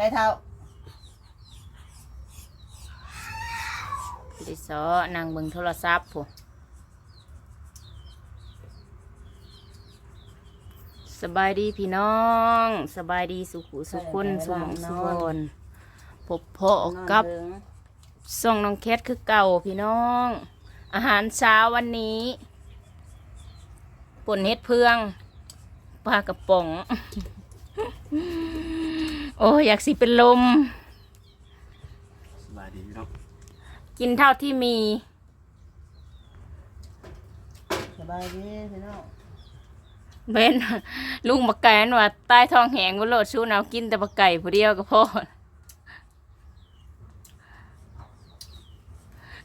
ไก่เท่าดิซอนางเบิ่งโทรศัพท์ผู้สบายดีพี่น้อง สบายดีสุขุสุขคนสมองสุวรรณพบพ่อกับนอนเบิ่งส่งน้องแคทคือเก่าพี่น้อง อาหารเช้าวันนี้ป่นเฮ็ดเพืองปลากระป๋อง โอ้ยอยากสิเป็นลม สบายดีพี่น้องกินเท่าที่มี สบายดีพี่น้องเบนลุงบักไก่นั่นว่าใต้ท้องแหงก็โลดชูนเอากินแต่บักไก่ผู้เดียวก็พอ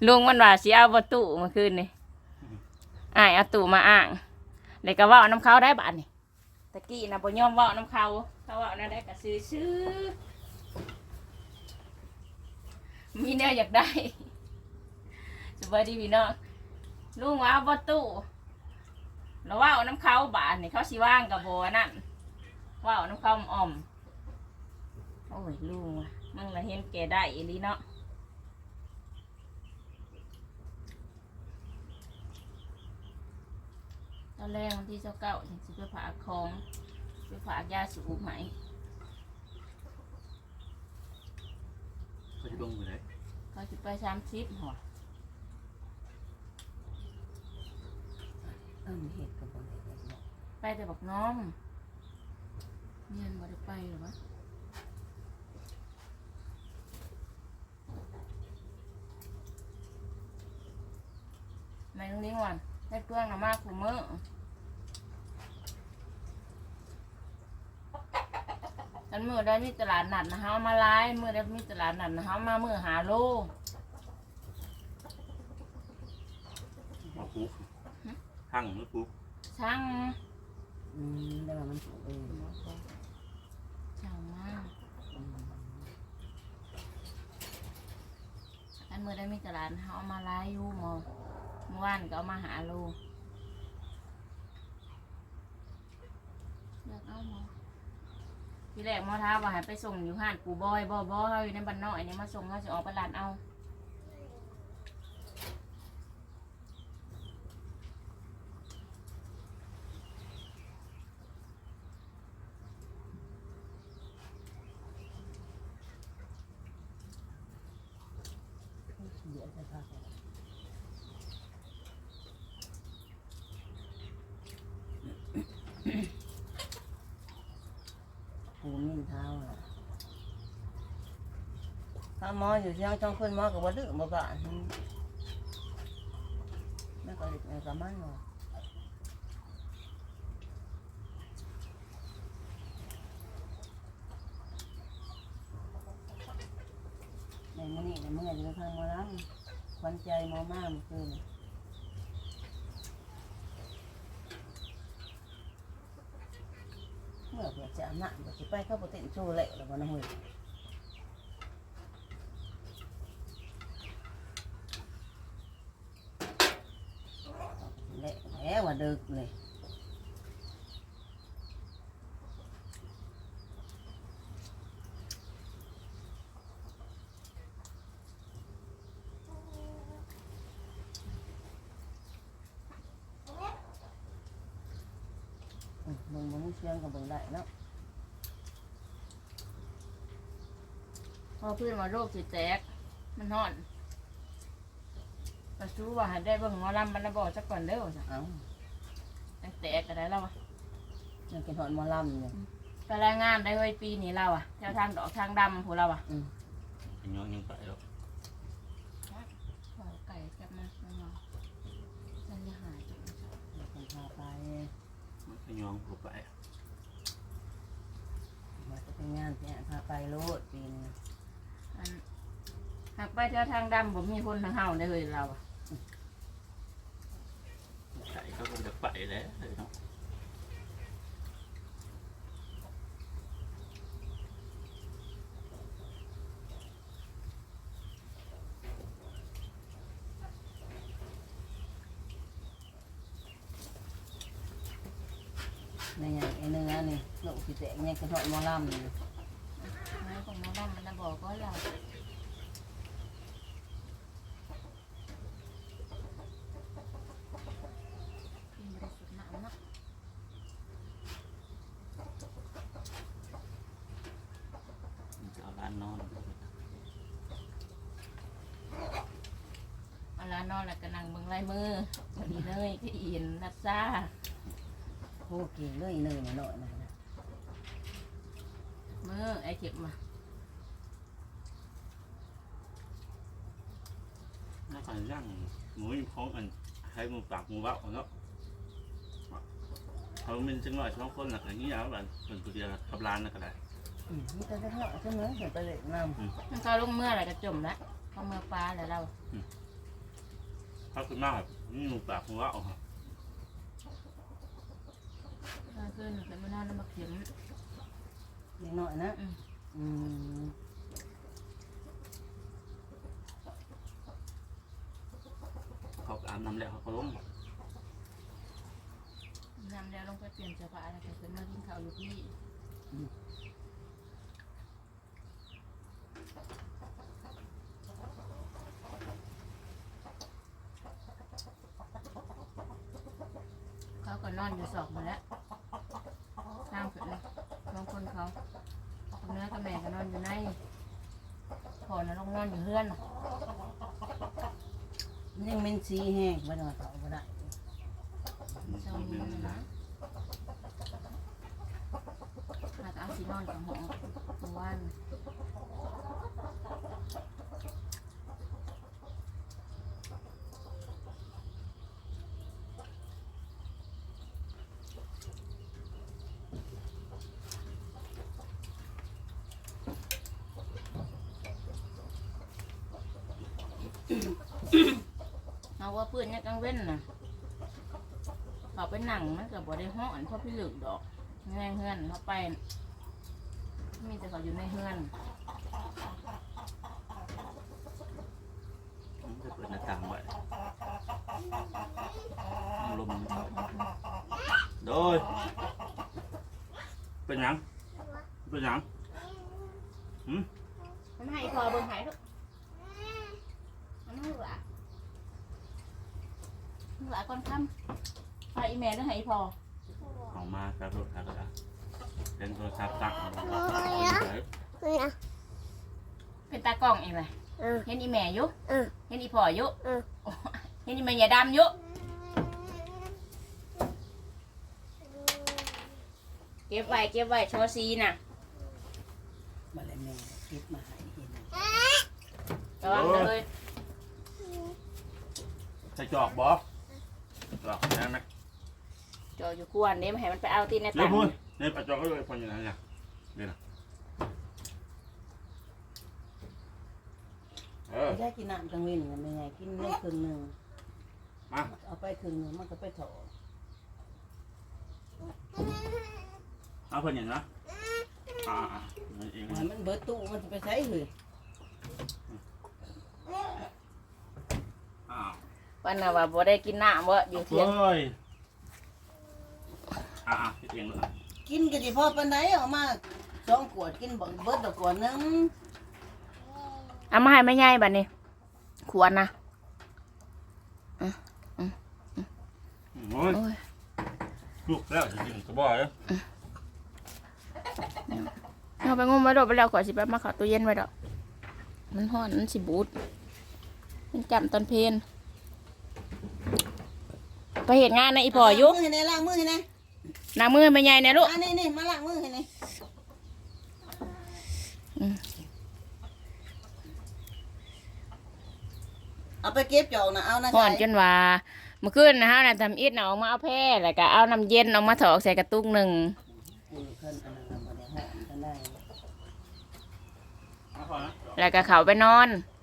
ลุงมันว่าสิเอาประตูเมาคืนนี่อ้ายเอาตู้มาอ้างเลยก็เว่าน้ำเขาได้บาดนี่ ตะกี้นะบ่ยอมเว่าน้ำเขาเขาเว่านั่นได้ก็ซื้อซื้อมีแนวอยากได้สวัสดีพี่น้องลุงว่าเอาประตูแล้วว่าน้ำเขาบานนี่เขาสิว่างกับโบนั่นว่าน้ำเขาอ่อมโอ้ยลุงมึงละเห็นแกได้อีลีเนาะ อนแรกวันที่เจ้าเก้าฉันสิไปผ่าคองไปผ่ายาสูบไหมเขาจะลงไปไหนเขาสิไปสามสิบหัวเออมีเห็ดกับบ่เห็ดเลยพี่น้องไปแต่บอกน้องเงินบ่ได้ไปหรอวะไม่ต้องเลี้ยงวันได้เพื่อนนะมากกูมือ ฉันมือได้มีตลาดนัดนะฮะเอามาไล่มือได้มีตลาดนัดนะฮะเอามามือหาโลเอาปุ๊บหั่งหรือปุ๊บช่างอืมได้ว่ามันถูกเองช่างมากอืมอันมือได้มีตลาดนะฮะเอามาไล่อยู่หมอเมื่อวานก็เอามาหาโลอยากเอาหมอ ที่แรกหมอท้าว่าให้ไปส่งอยู่ห้านกูบอยบอบอเขาอยู่ในบ้านนอกอันนี้มาส่งเขาจะออกไปร้านเอา เดี๋ยวจะพาไป ปูมิ่นเท้าอะถ้าหมออยู่เชียงจ้องคนหมอกับว่าดื้อมาบ้านแม่ก็เล็กแม่ก็มันเนาะในมื้อนี้ในมื่ออยู่ทางหมอลำควันใจหมอมากเมื่อคืนเมื่ อเผื่อจะอาบน้ำเดี๋ยวจะไปเข้าโปรตีนโชว์เละแล้ววันนั้นเฮ้ยเละแล้วว่าดึกเลยอืมมึงมึงเชียงกับมึงได้เนาะ อเพื่อนมาโรคสิแตก มันนอนกระซู้ว่าให้ได้เบิ่งหมอลำบรรณบอกจักก่อนเด้อจ้ะเอ้าตั้งแตกก็ได้แล้วอะยังกินหอนหมอลำอยู่ไปรายงานได้ไว้ปีนี้เราอะแถวทางดอกทางดำพวกเราอะอืมยังย้อนยังไปหรอกขอไก่กลับมาไม่เอาฉันจะหายจังเลยจ้ะเดี๋ยวผมพาไปมันก็ย้อนผมไป มาจะไปงานเนี่ยพาไปโลดปีนง อันหากไปแถวทางดำผมมีคนทางเฮาได้เลยเราอะไก่เขาก็จะไปแล้วเนาะในอย่างไอ้เนื้อนี่ลูกสิแตกเนี่ยกินหอนหมอลำนี่อไม้ของ น้องดำมันนะบอกก็เรากินบริสุทธิ์น้ำเนาะมันจะเอาร้านนอนเอาละนอนแล้วก็นั่งเบิ่งลายมือวันนี้เลยก็อินนัดซ่าโอ้เก่งเลยเนยหน่อยๆนะนะมือไอ้เข็บมา แล้วก็ย่างหมูพร้อมกันให้มูปากมูเบ้าเนาะเขาเป็นจังหวะช่องคนหนักอย่างนี้แล้วแบบเป็นตัวเดียวกับร้านนั่นก็ได้อืมมีแต่เนาะเสมอเห็นไปเลยน้มันก็ลงเมื่ออะไรก็จมล้วเขาเมื่อปลาแล้วเราเขาคือมากแบบนี่มูปากมูเบ้าครับเมื่อคืนก็มานอนน้ำมาเข็มำเล็กหน้อยนะ อืม อืม เขาก็อาบน้ำแล้วเขาก็ลง นำแล้วลงไปเปลี่ยนเสื้อผ้าแล้วก็ขึ้นมากินข้าวอยู่ที่เขาก็นอนอยู่สองมาแล้วข้างขึ้นเลยบางคนเขาคนเนื้อกับแม่ก็นอนอยู่ในพอนะลงนอนอยู่เฮือนมันยังเป็นสีแห้งบ่ได้ว่าเขาบ่ได้เช้านี้นะนะหากเอา สีนอนกับหงเมื่อวานเอาว่าเพื่อนเนี่ยกลางเว้นน่ะเขาไปหนังมันกับบได้ห้อนเพราะพี่เหลือกดอกแง่เฮือนเขาไป มีแต่เขาอยู่ในเฮือนผมจะเปิดหน้าต่างไว้ลมมันเข้าโดยเป็นหยังเป็นหยังมันให้พอเบิ่งหายทุกมันให้หละหละก่อนคำไปอีแม่ต้องให้พอออกมาครับรถครับก็ได้ เป็นโทรศัพท์ตั้งเป็นตากล้องเองเลยเออเห็นอีแม่อยู่เออ เห็นอีพ่ออยู่เออ เห็นอีแม่ยาดำอยู่เก็บไว้เก็บไว้โชว์ซีน่ะมาแล้วแม่เก็บมาให้เห็นระวังเลยใส่จอกบอจอกได้ไหมจออยู่กวนเด้มาให้มันไปเอาตีนในเดี๋ยตัวงพูดเนี่ยปัจจอกก็เลยพออยู่นั่นเนี่ยเดี๋ยวนะเออได้กินน้ำกลางเว้นน่ะแม่ใหญ่กินได้ครึ่งหนึงมาเอาไปครึ่งหนึงมันก็ไปถอเอาเพื่อนอย่างนะอ่าอ่านั่นเองให้มันเบิดตู้มันจะไปใช้เฮ้ยอ้าววันน่ะว่าบ่ได้กินน้ำบ่อยู่เที่ยง เฮ้ยอ่าอ่าคิดเองเลย กินก็สิพอปานใดเออกมาสองขวดกินบ่เบิดดอกขวดหนึงเอามาให้แม่ใหญ่บัดนี้ ขวดนะโอ้ยโอ้ยลูกแล้วจริงๆก็บอกเลยเอาไปงมไว้ดอกไปแล้วขอสิแป๊บมาเข้าตู้เย็นไว้ดอก มันฮ้อนมันสิบูดมันจำตอนเพลนไปเห็นงานในะอีพ่ออยู่ล้างมือให้แน่ล้างมือให้แน่ นางมือแม่ใหญ่เนี่ยลูกอันนี้นี่มาล้างมือให้แน่อืมเอาไปเก็บจอกนะเอานะฮ้อนใส่จนว่าเมื่อคืนนะฮะน่ะทำอิดน่ะออกมาเอาแพร่แล้วก็เอาน้ำเย็นออกมาถอกใส่กระตุกหนึ่งอือขึ้นอันนั้นน่ะบ่ได้หอมกันได้เอาพอนะแล้วก็เขาไปนอนเ